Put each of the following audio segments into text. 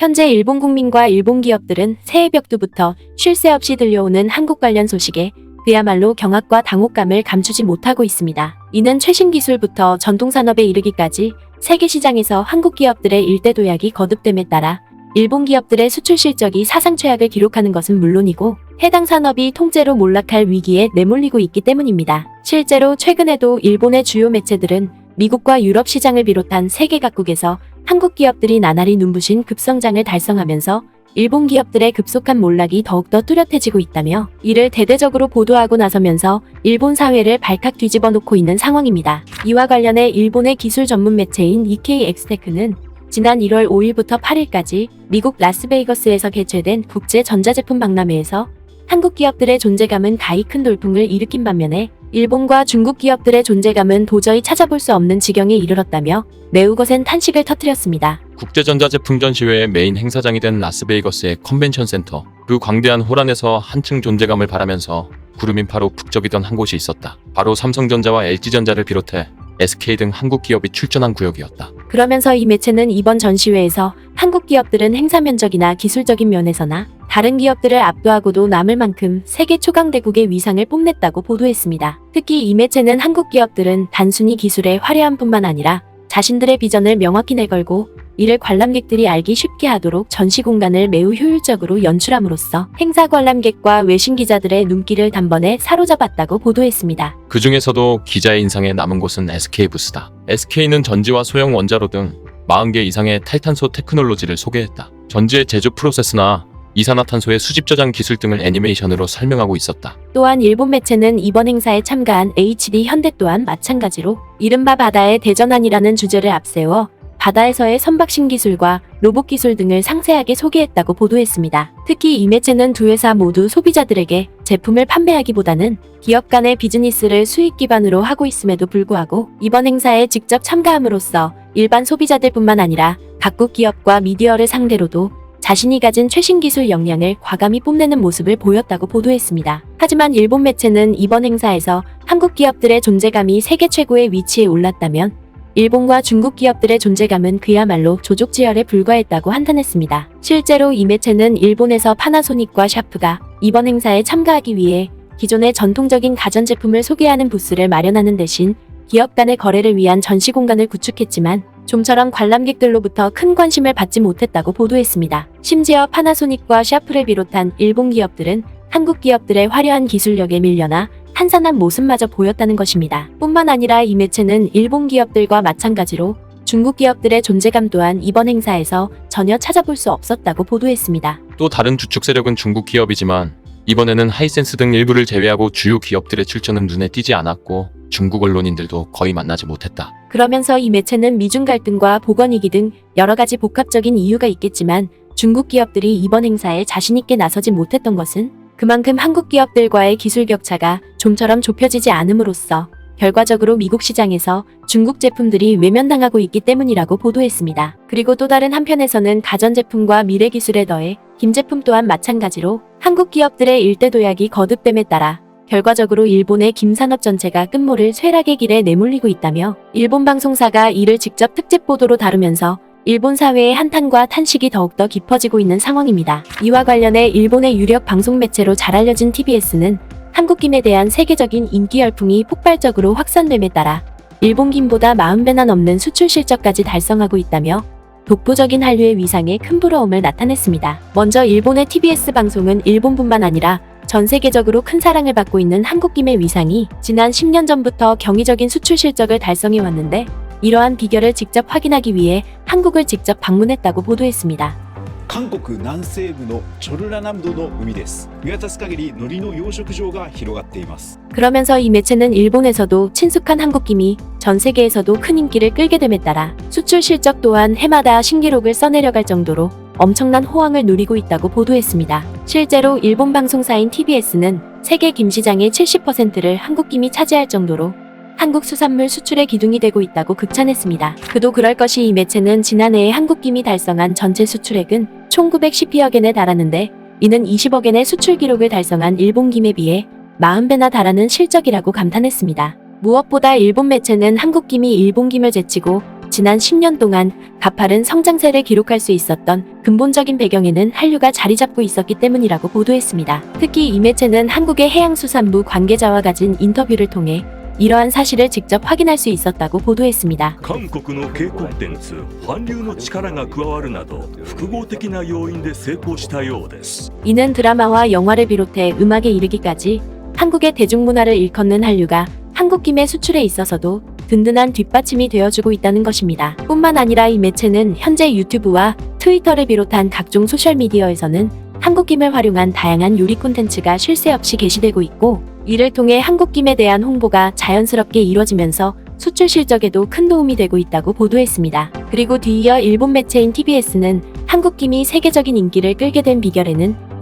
현재 일본 국민과 일본 기업들은 새해 벽두부터 쉴 새 없이 들려오는 한국 관련 소식에 그야말로 경악과 당혹감을 감추지 못하고 있습니다. 이는 최신 기술부터 전통산업에 이르기까지 세계 시장에서 한국 기업들의 일대 도약이 거듭됨에 따라 일본 기업들의 수출 실적이 사상 최악을 기록하는 것은 물론이고 해당 산업이 통째로 몰락할 위기에 내몰리고 있기 때문입니다. 실제로 최근에도 일본의 주요 매체들은 미국과 유럽 시장을 비롯한 세계 각국에서 한국 기업들이 나날이 눈부신 급성장을 달성하면서 일본 기업들의 급속한 몰락이 더욱더 뚜렷해지고 있다며 이를 대대적으로 보도하고 나서면서 일본 사회를 발칵 뒤집어 놓고 있는 상황입니다. 이와 관련해 일본의 기술 전문 매체인 EK 엑스테크는 지난 1월 5일부터 8일까지 미국 라스베이거스에서 개최된 국제 전자제품 박람회에서 한국 기업들의 존재감은 가히 큰 돌풍을 일으킨 반면에 일본과 중국 기업들의 존재감은 도저히 찾아볼 수 없는 지경에 이르렀다며 매우 거센 탄식을 터뜨렸습니다. 국제전자제품 전시회의 메인 행사장이 된 라스베이거스의 컨벤션 센터. 그 광대한 홀안에서 한층 존재감을 바라면서 구름인파로 북적이던 한 곳이 있었다. 바로 삼성전자와 LG전자를 비롯해 SK 등 한국 기업이 출전한 구역이었다. 그러면서 이 매체는 이번 전시회에서 한국 기업들은 행사 면적이나 기술적인 면에서나 다른 기업들을 압도하고도 남을 만큼 세계 초강대국의 위상을 뽐냈다고 보도했습니다. 특히 이 매체는 한국 기업들은 단순히 기술의 화려함 뿐만 아니라 자신들의 비전을 명확히 내걸고 이를 관람객들이 알기 쉽게 하도록 전시 공간을 매우 효율적으로 연출함으로써 행사 관람객과 외신 기자들의 눈길을 단번에 사로잡았다고 보도했습니다. 그 중에서도 기자의 인상에 남은 곳은 SK 부스다. SK는 전지와 소형 원자로 등 40개 이상의 탈탄소 테크놀로지를 소개했다. 전지의 제조 프로세스나 이산화탄소의 수집 저장 기술 등을 애니메이션으로 설명하고 있었다. 또한 일본 매체는 이번 행사에 참가한 HD 현대 또한 마찬가지로 이른바 바다의 대전환이라는 주제를 앞세워 바다에서의 선박 신기술과 로봇 기술 등을 상세하게 소개했다고 보도했습니다. 특히 이 매체는 두 회사 모두 소비자들에게 제품을 판매하기보다는 기업 간의 비즈니스를 수익 기반으로 하고 있음에도 불구하고 이번 행사에 직접 참가함으로써 일반 소비자들뿐만 아니라 각국 기업과 미디어를 상대로도 자신이 가진 최신 기술 역량을 과감히 뽐내는 모습을 보였다고 보도했습니다. 하지만 일본 매체는 이번 행사에서 한국 기업들의 존재감이 세계 최고의 위치에 올랐다면 일본과 중국 기업들의 존재감은 그야말로 조족지혈에 불과했다고 한탄했습니다. 실제로 이 매체는 일본에서 파나소닉과 샤프가 이번 행사에 참가하기 위해 기존의 전통적인 가전제품을 소개하는 부스를 마련하는 대신 기업 간의 거래를 위한 전시 공간을 구축했지만 좀처럼 관람객들로부터 큰 관심을 받지 못했다고 보도했습니다. 심지어 파나소닉과 샤프를 비롯한 일본 기업들은 한국 기업들의 화려한 기술력에 밀려나 한산한 모습마저 보였다는 것입니다. 뿐만 아니라 이 매체는 일본 기업들과 마찬가지로 중국 기업들의 존재감 또한 이번 행사에서 전혀 찾아볼 수 없었다고 보도했습니다. 또 다른 주축 세력은 중국 기업이지만 이번에는 하이센스 등 일부를 제외하고 주요 기업들의 출전은 눈에 띄지 않았고 중국 언론인들도 거의 만나지 못했다. 그러면서 이 매체는 미중 갈등과 보건위기 등 여러 가지 복합적인 이유가 있겠지만 중국 기업들이 이번 행사에 자신있게 나서지 못했던 것은 그만큼 한국 기업들과의 기술 격차가 좀처럼 좁혀지지 않음으로써 결과적으로 미국 시장에서 중국 제품들이 외면당하고 있기 때문이라고 보도했습니다. 그리고 또 다른 한편에서는 가전제품과 미래 기술에 더해 김 제품 또한 마찬가지로 한국 기업들의 일대 도약이 거듭됨에 따라 결과적으로 일본의 김산업 전체가 끝모를 쇠락의 길에 내몰리고 있다며 일본 방송사가 이를 직접 특집 보도로 다루면서 일본 사회의 한탄과 탄식이 더욱더 깊어지고 있는 상황입니다. 이와 관련해 일본의 유력 방송 매체로 잘 알려진 TBS는 한국 김에 대한 세계적인 인기 열풍이 폭발적으로 확산됨에 따라 일본 김보다 40배나 넘는 수출 실적까지 달성하고 있다며 독보적인 한류의 위상에 큰 부러움을 나타냈습니다. 먼저 일본의 TBS 방송은 일본뿐만 아니라 전 세계적으로 큰 사랑을 받고 있는 한국김의 위상이 지난 10년 전부터 경이적인 수출 실적을 달성해 왔는데 이러한 비결을 직접 확인하기 위해 한국을 직접 방문했다고 보도했습니다. 韓国南西部のチョルラ南道の海です見渡す限り海苔の養殖場が広がっています 그러면서 이 매체는 일본에서도 친숙한 한국김이 전 세계에서도 큰 인기를 끌게 됨에 따라 수출 실적 또한 해마다 신기록을 써내려갈 정도로 엄청난 호황을 누리고 있다고 보도했습니다. 실제로 일본 방송사인 TBS는 세계 김 시장의 70%를 한국 김이 차지할 정도로 한국 수산물 수출의 기둥이 되고 있다고 극찬했습니다. 그도 그럴 것이 이 매체는 지난해에 한국 김이 달성한 전체 수출액은 총 910억 엔에 달하는데 이는 20억 엔의 수출 기록을 달성한 일본 김에 비해 40배나 달하는 실적이라고 감탄했습니다. 무엇보다 일본 매체는 한국 김이 일본 김을 제치고 지난 10년 동안 가파른 성장세를 기록할 수 있었던 근본적인 배경에는 한류가 자리 잡고 있었기 때문이라고 보도했습니다. 특히 이 매체는 한국의 해양수산부 관계자와 가진 인터뷰를 통해 이러한 사실을 직접 확인할 수 있었다고 보도했습니다. 韓国の渓谷電通韓流の力が加わるなど複合的な要因で成功したようです 이는 드라마와 영화를 비롯해 음악에 이르기까지 한국의 대중문화를 일컫는 한류가 한국김의 수출에 있어서도 든든한 뒷받침이 되어주고 있다는 것입니다. 뿐만 아니라 이 매체는 현재 유튜브와 트위터를 비롯한 각종 소셜미디어에서는 한국김을 활용한 다양한 요리 콘텐츠가 쉴새 없이 게시되고 있고 이를 통해 한국김에 대한 홍보가 자연스럽게 이뤄지면서 수출 실적에도 큰 도움이 되고 있다고 보도했습니다. 그리고 뒤이어 일본 매체인 TBS는 한국김이 세계적인 인기를 끌게 된 비결에는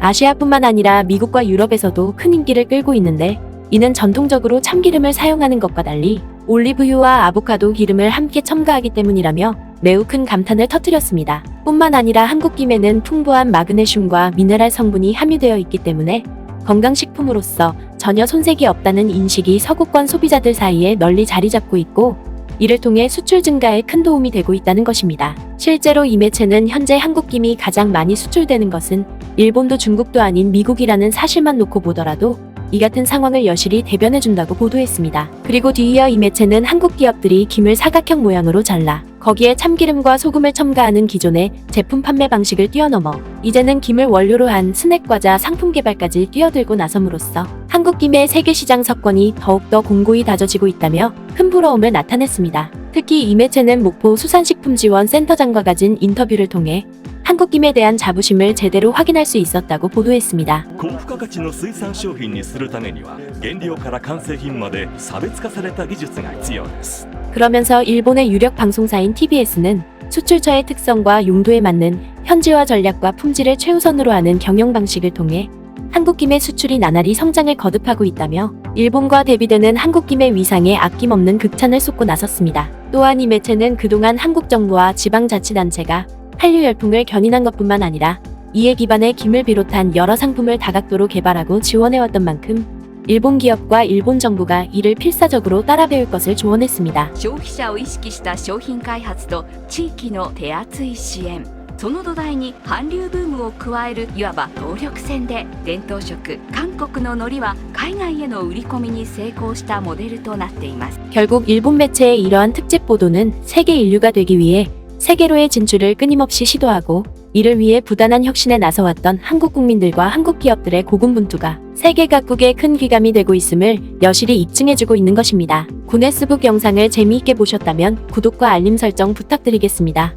아시아뿐만 아니라 미국과 유럽에서도 큰 인기를 끌고 있는데 이는 전통적으로 참기름을 사용하는 것과 달리 올리브유와 아보카도 기름을 함께 첨가하기 때문이라며 매우 큰 감탄을 터뜨렸습니다. 뿐만 아니라 한국 김에는 풍부한 마그네슘과 미네랄 성분이 함유되어 있기 때문에 건강식품으로서 전혀 손색이 없다는 인식이 서구권 소비자들 사이에 널리 자리 잡고 있고 이를 통해 수출 증가에 큰 도움이 되고 있다는 것입니다. 실제로 이 매체는 현재 한국 김이 가장 많이 수출되는 것은 일본도 중국도 아닌 미국이라는 사실만 놓고 보더라도 이 같은 상황을 여실히 대변해준다고 보도했습니다. 그리고 뒤이어 이 매체는 한국 기업들이 김을 사각형 모양으로 잘라 거기에 참기름과 소금을 첨가하는 기존의 제품 판매 방식을 뛰어넘어 이제는 김을 원료로 한 스낵 과자 상품 개발까지 뛰어들고 나섬으로써 한국 김의 세계 시장 석권이 더욱더 공고히 다져지고 있다며 큰 부러움을 나타냈습니다. 특히 이 매체는 목포 수산식품지원센터장과 가진 인터뷰를 통해 한국 김에 대한 자부심을 제대로 확인할 수 있었다고 보도했습니다. 高付加価値の水産商品にするためには原料から完成品まで差別化された技術が必要です 그러면서 일본의 유력 방송사인 TBS는 수출처의 특성과 용도에 맞는 현지화 전략과 품질을 최우선으로 하는 경영 방식을 통해 한국김의 수출이 나날이 성장을 거듭하고 있다며 일본과 대비되는 한국김의 위상에 아낌없는 극찬을 쏟고 나섰습니다. 또한 이 매체는 그동안 한국 정부와 지방자치단체가 한류 열풍을 견인한 것뿐만 아니라 이에 기반의 김을 비롯한 여러 상품을 다각도로 개발하고 지원해왔던 만큼 일본 기업과 일본 정부가 이를 필사적으로 따라 배울 것을 조언했습니다. 消費者を意識した商品開発と地域の手厚い支援 その土台に韓流ブームを加えるいわば動力戦で伝統食韓国の海苔は海外への売り込みに成功したモデルとなっています 결국 일본 매체의 이러한 특집 보도는 세계 인류가 되기 위해 세계로의 진출을 끊임없이 시도하고 이를 위해 부단한 혁신에 나서왔던 한국 국민들과 한국 기업들의 고군분투가 세계 각국의 큰 귀감이 되고 있음을 여실히 입증해주고 있는 것입니다. 구네스북 영상을 재미있게 보셨다면 구독과 알림 설정 부탁드리겠습니다.